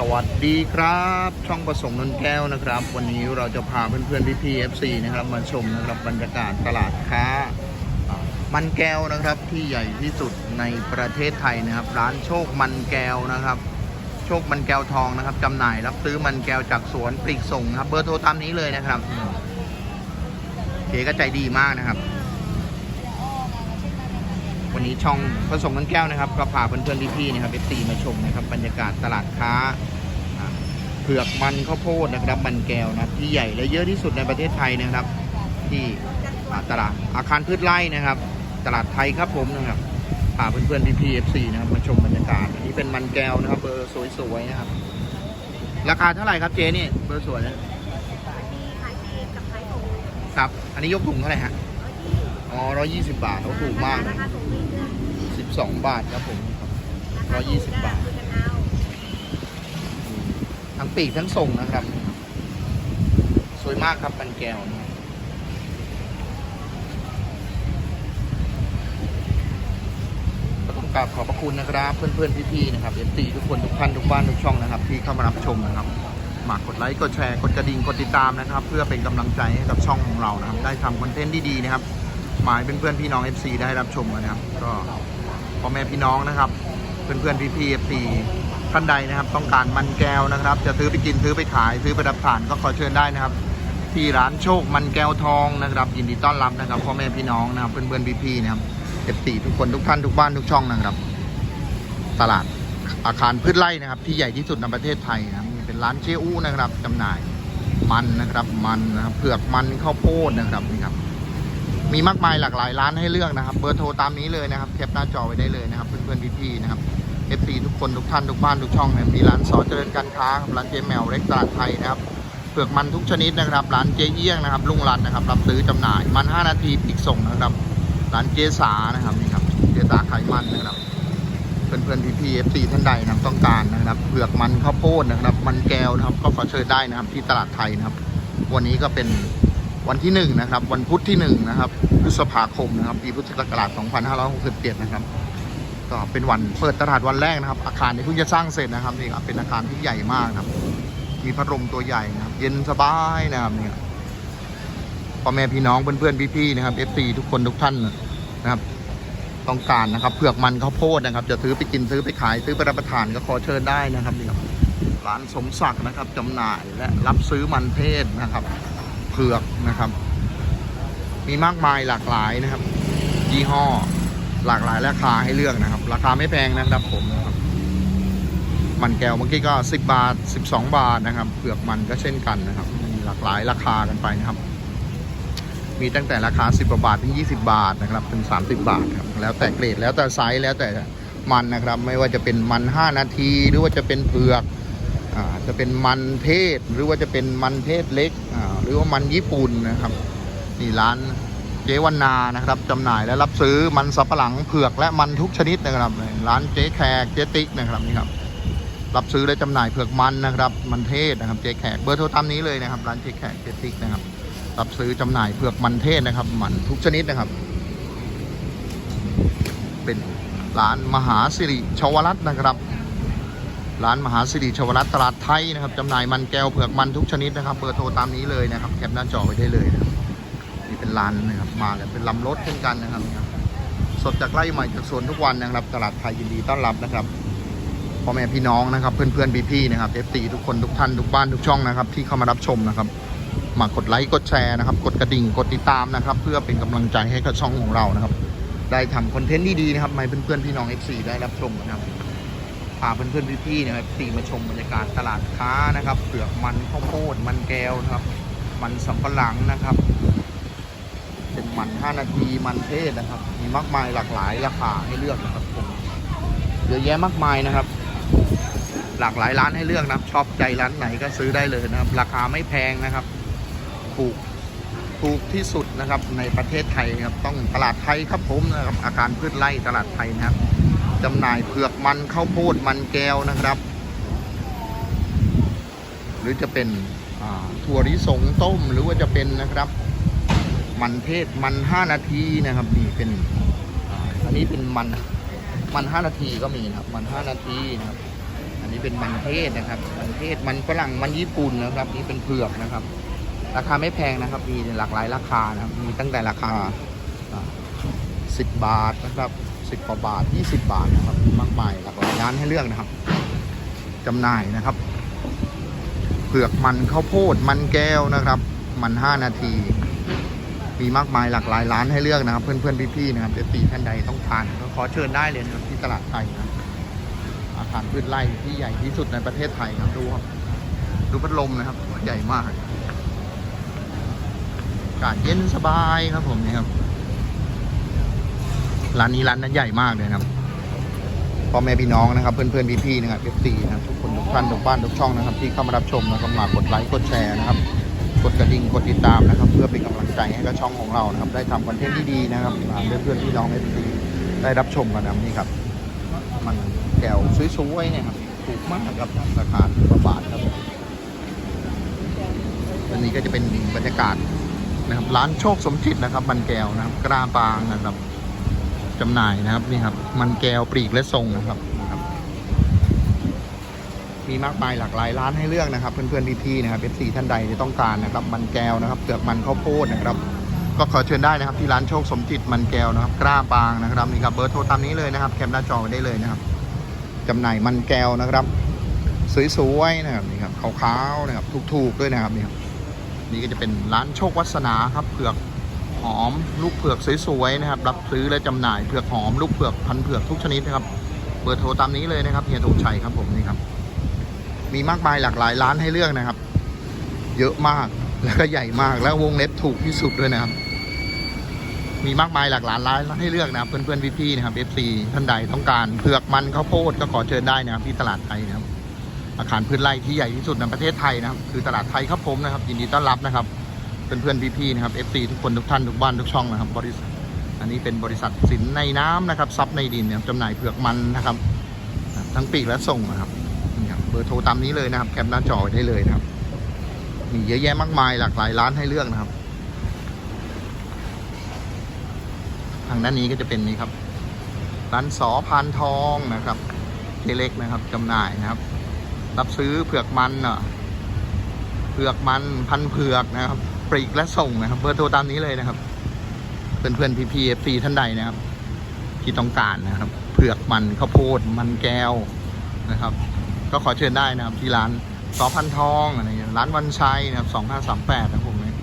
สวัสดีครับ ช่องประสงค์นนแก้วนะครับ วันนี้เราจะพาเพื่อนๆพี่ๆ FC นะครับมาชมนะครับบรรยากาศตลาดค้า มันแก้วนะครับที่ใหญ่ที่สุดในประเทศไทยนะครับ ร้านโชคมันแก้วนะครับ โชคมันแก้วทองนะครับจำหน่ายรับซื้อมันแก้วจากสวนปลีกส่งนะครับ เบอร์โทรตามนี้เลยนะครับเก๋ก็ใจดีมากนะครับ วันนี้ช่องผสมมันแก้วนะครับ ก็พาเพื่อนๆพี่ๆนะครับเอฟซีมาชมนะครับบรรยากาศตลาดค้าอ่าเผือกมันข้าวโพดนะครับมันแก้วนะครับที่ใหญ่และเยอะที่สุดในประเทศไทยนะครับ ที่อ่าตลาดอาคารพืชไร่นะครับ ตลาดไทยครับผมนะครับพาเพื่อนๆพี่ๆเอฟซีนะครับมาชมบรรยากาศอันนี้เป็นมันแก้วนะครับเบอร์สวยๆนะครับ ราคาเท่าไหร่ครับเจ๊นี่เบอร์สวยนะมีขายปีกกับขายถุงครับ อันนี้ยกถุงเท่าไหร่ฮะอ๋อร้อยยี่สิบบาทโอ้ถูกมากเลราย คาถุงมีเดือนสิบสองบาทครับผมร้อยยี่สิบบาท ทั้งปีกทั้งส่งนะครับ สวยมากครับปันแก้วนะทับก็ต้องกราบขอบพระคุณนะครับ เพื่อนๆพี่ๆนะครับเอฟซีทุกคนทุกท่านทุกบ้านทุกช่องนะครับ ที่เข้ามารับชมนะครับฝากกดไลค์กดแชร์กดกระดิ่งกดติดตามนะครับ เพื่อเป็นกำลังใจให้กับช่องของเรานะครับ ได้ทำคอนเทนต์ดีๆนะครับหมายเป็นเพื่อนพี่น้อง FC ได้รับชมนะครับ ก็ พ่อแม่พี่น้องนะครับ เพื่อนๆพี่ๆ FC ท่านใดนะครับ ต้องการมันแก้วนะครับ จะซื้อไปกินซื้อไปขายซื้อไปรับทานก็ขอเชิญได้นะครับ ที่ร้านโชคมันแก้วทองนะครับ ยินดีต้อนรับนะครับพ่อแม่พี่น้องนะครับ เพื่อนๆพี่ๆนะครับ FC ทุกคนทุกท่านทุกบ้านทุกช่องนะครับ ตลาดอาคารพืชไร่นะครับ ที่ใหญ่ที่สุดในประเทศไทยนะครับเป็นร้านเจอู้นะครับจำหน่ายมันนะครับ มันนะครับเผือกมันข้าวโพดนะครับนี่ครับ มีมากมายหลากหลายร้านให้เลือกนะครับ เบอร์โทรตามนี้เลยนะครับแคปหน้าจอไว้ได้เลยนะครับ เพื่อนๆพี่ๆนะครับ FC ทุกคนทุกท่านทุกบ้านทุกช่องนี่ยมีร้านสอเจริญการค้าครับร้านเจ๊แมวเล็กตลาดไทยนะครับเผือกมันทุกชนิดนะครับ ร้านเจ๊เอี้ยงนะครับลุงรันนะครับรับซื้อจำหน่ายมัน 5 นาทีปีกส่งนะครับ ร้านเจสานะครับนี่ครับเจสาไขมันนะครับเพื่อนๆพี่ๆ FC ท่านใดนะครับต้องการนะครับเผือกมันข้าวโพดนะครับ มันแก้วนะครับ ก็ขอเชิญได้นะครับที่ตลาดไทยนะครับ วันนี้ก็เป็น วันที่หนึ่งนะครับวันพุธที่หนึ่งนะครับพฤษภาคมนะครับปีพุทธศักราช2567นะครับก็เป็นวันเปิดตลาดวันแรกนะครับ อาคารที่เพิ่งจะสร้างเสร็จนะครับนี่ครับเป็นอาคารที่ใหญ่มากครับ มีพัดลมตัวใหญ่นะครับ เย็นสบายนะครับนี่ครับพ่อแม่พี่น้องเพื่อนๆพี่ๆนะครับ FC ทุกคนทุกท่านนะครับ ต้องการนะครับเผือกมันข้าวโพดนะครับ จะซื้อไปกินซื้อไปขายซื้อไปรับประทานก็ขอเชิญได้นะครับนี่ครับร้านสมศักดิ์นะครับจำหน่ายและรับซื้อมันเทศนะครับ เผือกนะครับ มีมากมายหลากหลายนะครับ ยี่ห้อหลากหลายราคาให้เลือกนะครับ ราคาไม่แพงนะครับผมนะครับมันแก้วเมื่อกี้ก็10บาท 12 บาทนะครับเผือกมันก็เช่นกันนะครับ มีหลากหลายราคากันไปนะครับ มีตั้งแต่ราคา 10กว่าบาทถึง20 บาทนะครับถึง30 บาทครับแล้วแต่เกรดแล้วแต่ไซส์แล้วแต่มันนะครับ ไม่ว่าจะเป็นมัน 5 นาทีหรือว่าจะเป็นเผือก จะเป็นมันเทศหรือว่าจะเป็นมันเทศเล็กหรือว่ามันญี่ปุ่นนะครับนี่ร้านเจวันนานะครับจำหน่ายและรับซื้อมันสับปะหลังเผือกและมันทุกชนิดนะครับ ร้านเจ๊แขกเจ๊ติ๊กนะครับนี่ครับ รับซื้อและจำหน่ายเผือกมันนะครับ มันเทศนะครับเจ๊แขกเบอร์โทรตามนี้เลยนะครับ ร้านเจ๊แขกเจ๊ติ๊กนะครับ รับซื้อจำหน่ายเผือกมันเทศนะครับ มันทุกชนิดนะครับ เป็นร้านมหาสิริชวรัตน์นะครับ ร้านมหาสิริชวรัตตลาดไทยนะครับจำหน่ายมันแก้วเผือกมันทุกชนิดนะครับเบอร์โทรตามนี้เลยนะครับแคปหน้าจอไว้ได้เลยนะครับนี่เป็นร้านนะครับมากันเป็นลำรถเช่นกันนะครับ สดจากไร่ใหม่จากสวนทุกวันนะครับ ตลาดไทยยินดีต้อนรับนะครับพ่อแม่พี่น้องนะครับ เพื่อนๆพี่ๆนะครับเอฟซีทุกคนทุกท่านทุกบ้านทุกช่องนะครับ ที่เข้ามารับชมนะครับ มากดไลค์กดแชร์นะครับ กดกระดิ่งกดติดตามนะครับ เพื่อเป็นกำลังใจให้กับช่องของเรานะครับ ได้ทำคอนเทนต์ดีๆนะครับให้เพื่อนๆพี่น้อง FC ได้รับชมนะครับ พาเพื่อนๆพี่ๆนะครับ FC มาชมบรรยากาศตลาดค้านะครับเปลือกมันข้าวโพดมันแก้วนะครับ มันสำปะหลังนะครับ เป็นมัน 5 นาทีมันเทศนะครับ มีมากมายหลากหลายราคาให้เลือกนะครับผมเยอะแยะมากมายนะครับ หลากหลายร้านให้เลือกนะครับชอบใจร้านไหนก็ซื้อได้เลยนะครับ ราคาไม่แพงนะครับถูกถูกที่สุดนะครับในประเทศไทยครับต้องตลาดไทยครับผมนะครับอาการพืชไร่ตลาดไทยนะครับ จำหน่ายเผือกมันข้าวโพดมันแก้วนะครับ หรือจะเป็นถั่วลิสงต้มหรือว่าจะเป็นนะครับ มันเทศมัน5นาทีนะครับนี่เป็นอ,อันนี้เป็นมันมัน5นาทีก็มีนะครับ มัน5นาทีนะครับ อันนี้เป็นมันเทศนะครับ มันเทศมันฝรั่งมันญี่ปุ่นนะครับ นี่เป็นเผือกนะครับ ราคาไม่แพงนะครับ มีหลากหลายราคานะครับมีตั้งแต่ราคาสิบบาทนะครับ สิบกว่าบาทยี่สิบบาทนะครับมากมายหลากหลายร้านให้เลือกนะครับจำหน่ายนะครับเผือกมันข้าวโพดมันแก้วนะครับ มันห้านาที มีมากมายหลากหลายร้านให้เลือกนะครับ เพื่อนๆพี่ๆนะครับเดี๋ยวตีท่านใดต้องทานก็ขอเชิญได้เลยนะครับที่ตลาดไทยนะอาคารพืชไร่ที่ใหญ่ที่สุดในประเทศไทยครับดูครับดูพัดลมนะครับใหญ่มากอากาศเย็นสบายครับผมนี่ครับ ร้านนี้ร้านนั้นใหญ่มากเลยนะครับพ่อแม่พี่น้องนะครับ เพื่อนๆพี่ๆนะครับเอฟซีนะครับทุกคนทุกท่านทุกบ้านทุกช่องนะครับ ที่เข้ามารับชมนะครับมากดไลค์กดแชร์นะครับ กดกระดิ่งกดติดตามนะครับ เพื่อเป็นกำลังใจให้กับช่องของเรานะครับ ได้ทำคอนเทนต์ที่ดีนะครับมาเพื่อนๆพี่น้องเอฟซีได้รับชมกันนะนี่ครับ มันแก้วสวยๆเนี่ยครับถูกมากครับราคาสิบบาทครับอันนี้ก็จะเป็นบรรยากาศนะครับ ร้านโชคสมจิตนะครับ มันแก้วนะครับกราปางนะครับ จำหน่ายนะครับนี่ครับ มันแก้วปลีกและทรงนะครับนะครับ มีมากมายหลากหลายร้านให้เลือกนะครับ เพื่อนๆพี่ๆนะครับเอฟซีท่านใดที่ต้องการนะครับ มันแก้วนะครับเปลือกมันข้าวโพดนะครับ ก็ขอเชิญได้นะครับ ที่ร้านโชคสมจิตมันแก้วนะครับ กล้าปางนะครับนี่ครับเบอร์โทรตามนี้เลยนะครับแคปหน้าจอไว้ได้เลยนะครับจำหน่ายมันแก้วนะครับ สวยๆนะครับนี่ครับขาวๆนะครับถูกๆด้วยนะครับนี่ครับนี่ก็จะเป็นร้านโชควัสนาครับเผือก หอมลูกเผือกสวยๆนะครับ รับซื้อและจำหน่ายเผือกหอมลูกเผือกพันเผือกทุกชนิดนะครับ เบอร์โทรตามนี้เลยนะครับเฮียธงชัยครับผมนี่ครับ มีมากมายหลากหลายร้านให้เลือกนะครับ เยอะมากแล้วก็ใหญ่มากแล้ววงเล็บถูกที่สุดด้วยนะครับ มีมากมายหลากหลายร้านให้เลือกนะครับ เพื่อนๆพี่ๆนะครับ FC ท่านใดต้องการเผือกมันข้าวโพดก็ขอเชิญได้นะครับที่ตลาดไทยนะครับอาคารพืชไร่ที่ใหญ่ที่สุดในประเทศไทยนะครับ คือตลาดไทยครับผมนะครับ ยินดีต้อนรับนะครับ เพื่อนๆพี่ๆนะครับ FC ทุกคนทุกท่านทุกบ้านทุกช่องนะครับ บริษัท อันนี้เป็นบริษัทสินในน้ำนะครับซับในดินเนี่ยจำหน่ายเผือกมันนะครับ ทั้งปีกและส่งนะครับเบอร์โทรตามนี้เลยนะครับ แคปหน้าจอไว้ได้เลยนะครับ มีเยอะแยะมากมายหลากหลายร้านให้เลือกนะครับ ทางด้านนี้ก็จะเป็นนี่ครับ ร้านสอพานทองนะครับเจเล็กนะครับจำหน่ายนะครับ รับซื้อเผือกมันเนะเผือกมันพันเผือกนะครับ ปลีกและส่งนะครับ เบอร์โทรตามนี้เลยนะครับ เพื่อนเพื่อนพีพีเอฟซีท่านใดนะครับ ที่ต้องการนะครับ เผือกมันข้าวโพดมันแก้วนะครับ ก็ขอเชิญได้นะครับ ที่ร้านสอพันทองอะไรเงี้ยร้านวันชัยนะครับสองห้าสามแปดนะครับผมเนี่ย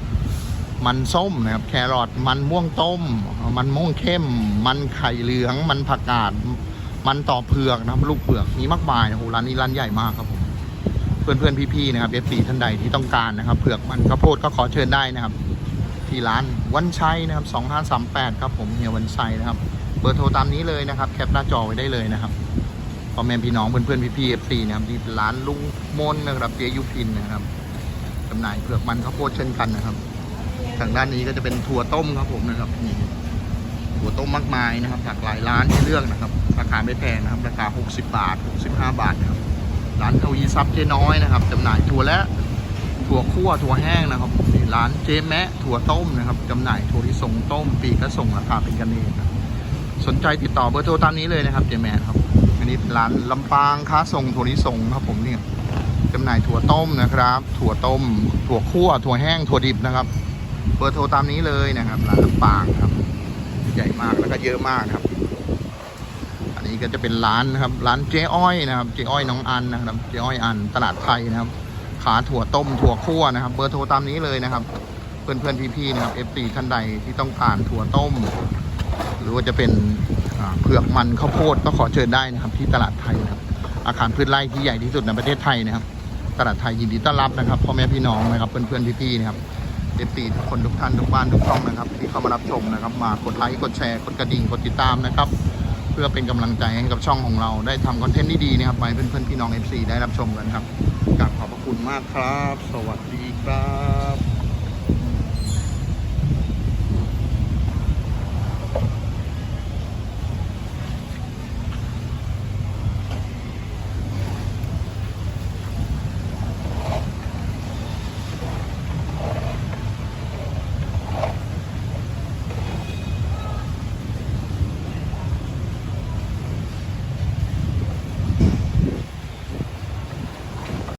มันส้มนะครับ แครอทมันม่วงต้ม มันม่วงเข้ม มันไข่เหลือง มันผักกาด มันต่อเผือกนะครับ ลูกเผือกมีมากมายนะโหร้านนี้ร้านใหญ่มากครับผม เพื่อนเพื่อนๆพี่ๆนะครับเอฟซีท่านใดที่ต้องการนะครับเผือกมันข้าวโพดก็ขอเชิญได้นะครับ ที่ร้านวันชัยนะครับสองห้าสามแปดครับผมเฮียวันชัยนะครับ เบอร์โทรตามนี้เลยนะครับ แคปหน้าจอไว้ได้เลยนะครับพ่อแม่พี่น้องเพื่อนๆพี่ๆเอฟซีนะครับที่ร้านลุงมนนะครับเจยุพินนะครับจำหน่ายเผือกมันข้าวโพดเช่นกันนะครับ ทางด้านนี้ก็จะเป็นถั่วต้มครับผมนะครับนี่ถั่วต้มมากมายนะครับจากหลายร้านให้เลือกนะครับ ราคาไม่แพงนะครับ ราคา 60 บาท 65 บาทนะครับ ร้านทวีซับเจ๊น้อยนะครับจำหน่ายถั่วและถั่วคั่วถั่วแห้งนะครับนี่ร้านเจ๊แมะถั่วต้มนะครับจำหน่ายถั่วที่ส่งต้ม ปีกและส่งราคาเป็นกันเองสนใจติดต่อเบอร์โทรตามนี้เลยนะครับเจ๊แมะครับอันนี้ร้านลำปางค้าส่งถั่วลิสงครับผมเนี่ยจำหน่ายถั่วต้มนะครับ ถั่วต้ม ถั่วคั่ว ถั่วแห้ง ถั่วดิบนะครับ เบอร์โทรตามนี้เลยนะครับ ร้านลำปางครับ ใหญ่มากแล้วก็เยอะมากครับ นนี้ก็จะเป็นร้านนะครับ ร้านเจ๊อ้อยนะครับ เจ๊อ้อยน้องอันนะครับ เจ๊อ้อยอันตลาดไทยนะครับ ขาถั่วต้มถั่วคั่วนะครับ เบอร์โทรตามนี้เลยนะครับ เพื่อนเพื่อนๆพี่ๆนะครับเอฟซีท่านใดที่ต้องการถั่วต้ม หรือว่าจะเป็นเผือกมันข้าวโพดก็ขอเชิญได้นะครับ ที่ตลาดไทยนะครับ อาคารพืชไร่ที่ใหญ่ที่สุดในประเทศไทยนะครับ ตลาดไทยยินดีต้อนรับนะครับพ่อแม่พี่น้องนะครับ เพื่อนๆพี่ๆนะครับเอฟซีทุกคนทุกท่านทุกบ้านทุกช่องนะครับ ที่เข้ามารับชมนะครับ มากดไลค์กดแชร์กดกระดิ่งกดติดตามนะครับ เพื่อเป็นกำลังใจให้กับช่องของเราได้ทำคอนเทนต์ที่ดีนะครับไว้เพื่อนๆพี่น้องเอฟซีได้รับชมกันครับกราบขอบพระคุณมากครับ สวัสดีครับ